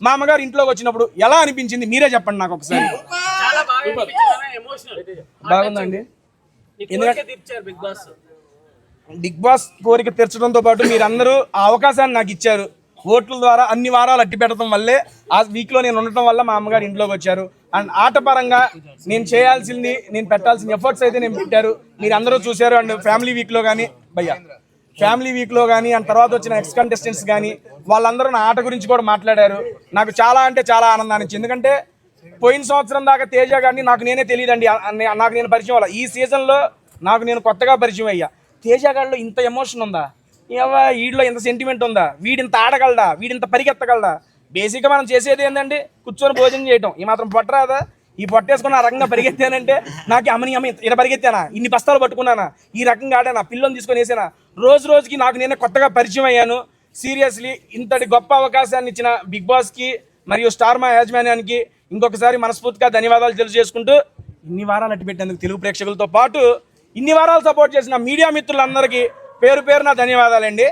మా అమ్మగారు ఇంట్లోకి వచ్చినప్పుడు ఎలా అనిపించింది? మీరే చెప్పండి నాకు ఒకసారి. బాగుందండి. Bigg Boss. కోరిక తీర్చడంతో పాటు మీరందరూ ఆ అవకాశాన్ని నాకు ఇచ్చారు. ఓట్ల ద్వారా అన్ని వారాలు అట్టి పెట్టడం వల్లే ఆ వీక్లో నేను ఉండటం వల్ల మా అమ్మగారు ఇంట్లోకి వచ్చారు. అండ్ ఆటపరంగా నేను చేయాల్సింది నేను పెట్టాల్సిన ఎఫర్ట్స్ అయితే నేను పెట్టారు. మీరు అందరూ చూశారు అండ్ ఫ్యామిలీ వీక్లో కానీ. భయ్యా. ఫ్యామిలీ వీక్లో కానీ అండ్ తర్వాత వచ్చిన ఎక్స్ కంటెస్టెంట్స్ కానీ వాళ్ళందరూ నా ఆట గురించి కూడా మాట్లాడారు. నాకు చాలా అంటే చాలా ఆనందాన్ని ఇచ్చింది ఎందుకంటే పోయిన సంవత్సరం దాకా తేజ గారిని నాకు నేనే తెలియదండి. నాకు నేను పరిచయం అవ్వాలి. ఈ సీజన్లో నాకు నేను కొత్తగా పరిచయం అయ్యా. తేజ గారిలో ఇంత ఎమోషన్ ఉందా? ఏవా వీడిలో ఇంత సెంటిమెంట్ ఉందా? వీడింత ఆడగలడా? వీడింత పరిగెత్తగలడా? బేసిక్గా మనం చేసేది ఏంటంటే కూర్చొని భోజనం చేయటం. ఈ మాత్రం పట్టరాదా? ఈ పొట్టేసుకుని ఆ రకంగా పరిగెత్తానంటే నాకు అమ్మని అమ్మ ఇలా పరిగెత్తానా? ఇన్ని బస్తాలు పట్టుకున్నానా? ఈ రకంగా ఆడానా? పిల్లని తీసుకొని వేసానా? రోజు రోజుకి నాకు నేనే కొత్తగా పరిచయం అయ్యాను. సీరియస్లీ ఇంతటి గొప్ప అవకాశాన్ని ఇచ్చిన బిగ్ బాస్కి మరియు స్టార్ మా యాజమాన్యానికి ఇంకొకసారి మనస్ఫూర్తిగా ధన్యవాదాలు తెలియజేసుకుంటూ ఇన్ని వారాలు అట్టి పెట్టేందుకు తెలుగు ప్రేక్షకులతో పాటు ఇన్ని వారాలు సపోర్ట్ చేసిన మీడియా మిత్రులందరికీ పేరు పేరున ధన్యవాదాలండి.